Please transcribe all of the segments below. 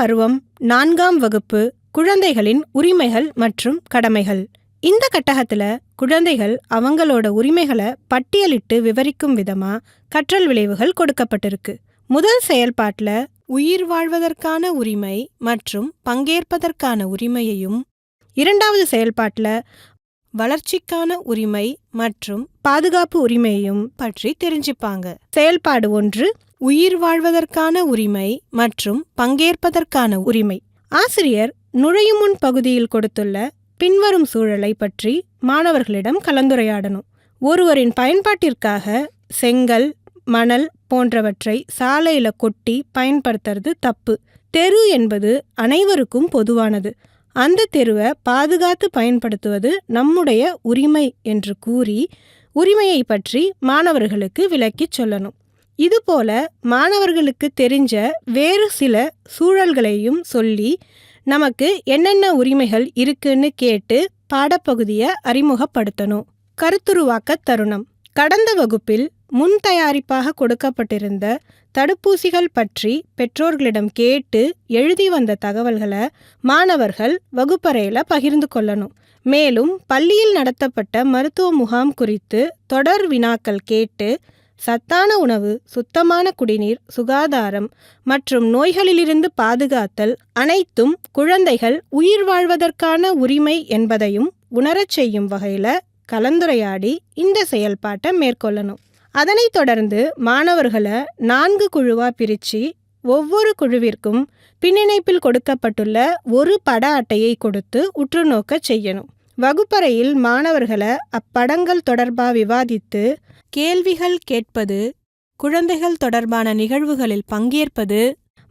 பருவம் நான்காம் வகுப்பு குழந்தைகளின் உரிமைகள் மற்றும் கடமைகள். இந்த கட்டகத்துல குழந்தைகள் அவங்களோட உரிமைகளை பட்டியலிட்டு விவரிக்கும் விதமா கற்றல் விளைவுகள் கொடுக்கப்பட்டிருக்கு. முதல் செயல்பாட்டுல உயிர் வாழ்வதற்கான உரிமை மற்றும் பங்கேற்பதற்கான உரிமையையும் இரண்டாவது செயல்பாட்டுல வளர்ச்சிக்கான உரிமை மற்றும் பாதுகாப்பு உரிமையையும் பற்றி தெரிஞ்சுப்பாங்க. செயல்பாடு ஒன்று உயிர் வாழ்வதற்கான உரிமை மற்றும் பங்கேற்பதற்கான உரிமை. ஆசிரியர் நுழையும் முன் பகுதியில் கொடுத்துள்ள பின்வரும் சூழலை பற்றி மாணவர்களிடம் கலந்துரையாடணும். ஒருவரின் பயன்பாட்டிற்காக செங்கல் மணல் போன்றவற்றை சாலையில கொட்டி பயன்படுத்துறது தப்பு. தெரு என்பது அனைவருக்கும் பொதுவானது. அந்த தெருவை பாதுகாத்து பயன்படுத்துவது நம்முடைய உரிமை என்று கூறி உரிமையை பற்றி மாணவர்களுக்கு விளக்கிச் சொல்லணும். இதுபோல மாணவர்களுக்கு தெரிஞ்ச வேறு சில சூழல்களையும் சொல்லி நமக்கு என்னென்ன உரிமைகள் இருக்குன்னு கேட்டு பாடப்பகுதியை அறிமுகப்படுத்தணும். கருத்துருவாக்க தருணம். கடந்த வகுப்பில் முன் தயாரிப்பாக கொடுக்கப்பட்டிருந்த தடுப்பூசிகள் பற்றி பெற்றோர்களிடம் கேட்டு எழுதி வந்த தகவல்களை மாணவர்கள் வகுப்பறையில பகிர்ந்து கொள்ளணும். மேலும் பள்ளியில் நடத்தப்பட்ட மருத்துவ முகாம் குறித்து தொடர் வினாக்கள் கேட்டு சத்தான உணவு சுத்தமான குடிநீர் சுகாதாரம் மற்றும் நோய்களிலிருந்து பாதுகாத்தல் அனைத்தும் குழந்தைகள் உயிர் வாழ்வதற்கான உரிமை என்பதையும் உணரச் செய்யும் வகையில கலந்துரையாடி இந்த செயல்பாட்டை மேற்கொள்ளணும். அதனைத் தொடர்ந்து மாணவர்களை நான்கு குழுவா பிரிச்சு ஒவ்வொரு குழுவிற்கும் பின்னிணைப்பில் கொடுக்கப்பட்டுள்ள ஒரு பட அட்டையை கொடுத்து உற்று நோக்க செய்யணும். வகுப்பறையில் மாணவர்களை அப்படங்கள் தொடர்பா விவாதித்து கேள்விகள் கேட்பது குழந்தைகள் தொடர்பான நிகழ்வுகளில் பங்கேற்பது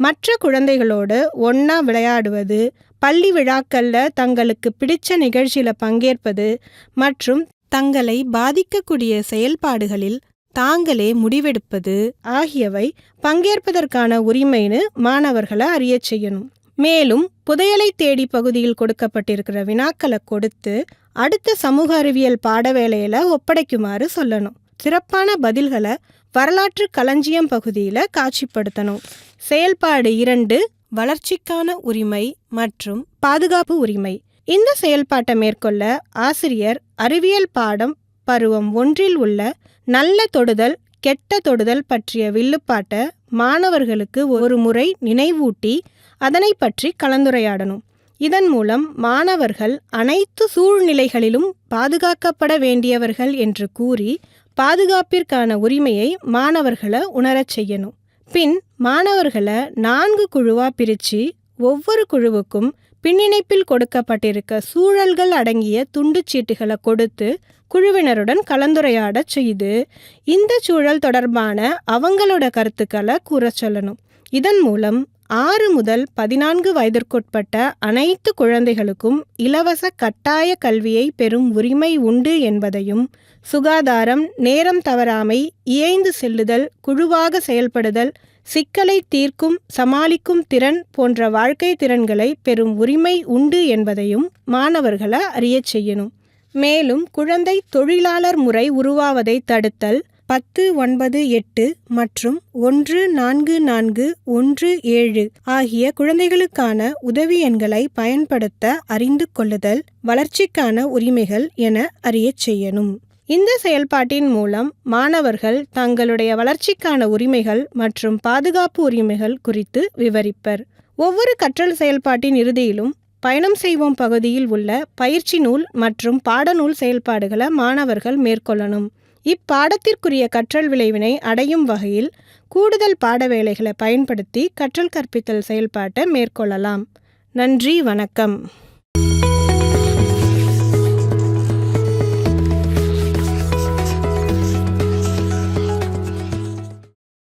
மற்ற குழந்தைகளோடு ஒன்றா விளையாடுவது பள்ளி விழாக்கள்ல தங்களுக்கு பிடிச்ச நிகழ்ச்சியில பங்கேற்பது மற்றும் தங்களை பாதிக்கக்கூடிய செயல்பாடுகளில் தாங்களே முடிவெடுப்பது ஆகியவை பங்கேற்பதற்கான உரிமைன்னு மாணவர்களை அறிய செய்யணும். மேலும் புதையலை தேடி பகுதியில் கொடுக்கப்பட்டிருக்கிற வினாக்களை கொடுத்து அடுத்த சமூக அறிவியல் பாடவேளையில ஒப்படைக்குமாறு சொல்லணும். சிறப்பான பதில்களை வரலாற்று களஞ்சியம் பகுதியில் காட்சிப்படுத்தணும். செயல்பாடு இரண்டு வளர்ச்சிக்கான உரிமை மற்றும் பாதுகாப்பு உரிமை. இந்த செயல்பாட்டை மேற்கொள்ள ஆசிரியர் அறிவியல் பாடம் பருவம் ஒன்றில் உள்ள நல்ல தொடுதல் கெட்ட தொடுதல் பற்றிய வில்லுப்பாட்டை மாணவர்களுக்கு ஒரு முறை நினைவூட்டி அதனை பற்றி கலந்துரையாடணும். இதன் மூலம் மாணவர்கள் அனைத்து சூழ்நிலைகளிலும் பாதுகாக்கப்பட வேண்டியவர்கள் என்று கூறி பாதுகாப்பிற்கான உரிமையை மாணவர்களை உணரச் செய்யணும். பின் மாணவர்களை நான்கு குழுவா பிரிச்சு ஒவ்வொரு குழுவுக்கும் பின்னிணைப்பில் கொடுக்கப்பட்டிருக்க சூழல்கள் அடங்கிய துண்டுச்சீட்டுகளை கொடுத்து குழுவினருடன் கலந்துரையாடச் செய்து இந்த சூழல் தொடர்பான அவங்களோட கருத்துக்களை கூற சொல்லணும். இதன் மூலம் ஆறு முதல் பதினான்கு வயதிற்குட்பட்ட அனைத்து குழந்தைகளுக்கும் இலவச கட்டாய கல்வியை பெறும் உரிமை உண்டு என்பதையும் சுகாதாரம் நேரம் தவறாமை இயைந்து செல்லுதல் குழுவாக செயல்படுதல் சிக்கலை தீர்க்கும் சமாளிக்கும் திறன் போன்ற வாழ்க்கை திறன்களை பெறும் உரிமை உண்டு என்பதையும் மாணவர்களை அறியச் செய்யணும். மேலும் குழந்தை தொழிலாளர் முறை உருவாவதை தடுத்தல் பத்து ஒன்பது எட்டு மற்றும் ஒன்று நான்கு நான்கு ஒன்று ஏழு ஆகிய குழந்தைகளுக்கான உதவி எண்களை பயன்படுத்த அறிந்து கொள்ளுதல் வளர்ச்சிக்கான உரிமைகள் என அறியச் செய்யணும். இந்த செயல்பாட்டின் மூலம் மாணவர்கள் தங்களுடைய வளர்ச்சிக்கான உரிமைகள் மற்றும் பாதுகாப்பு உரிமைகள் குறித்து விவரிப்பர். ஒவ்வொரு கற்றல் செயல்பாட்டின் இறுதியிலும் பயணம் செய்வோம் பகுதியில் உள்ள பயிற்சி நூல் மற்றும் பாடநூல் செயல்பாடுகளை மாணவர்கள் மேற்கொள்ளணும். இப்பாடத்திற்குரிய கற்றல் விளைவினை அடையும் வகையில் கூடுதல் பாட வேலைகளை பயன்படுத்தி கற்றல் கற்பித்தல் செயல்பாட்டை மேற்கொள்ளலாம். நன்றி வணக்கம்.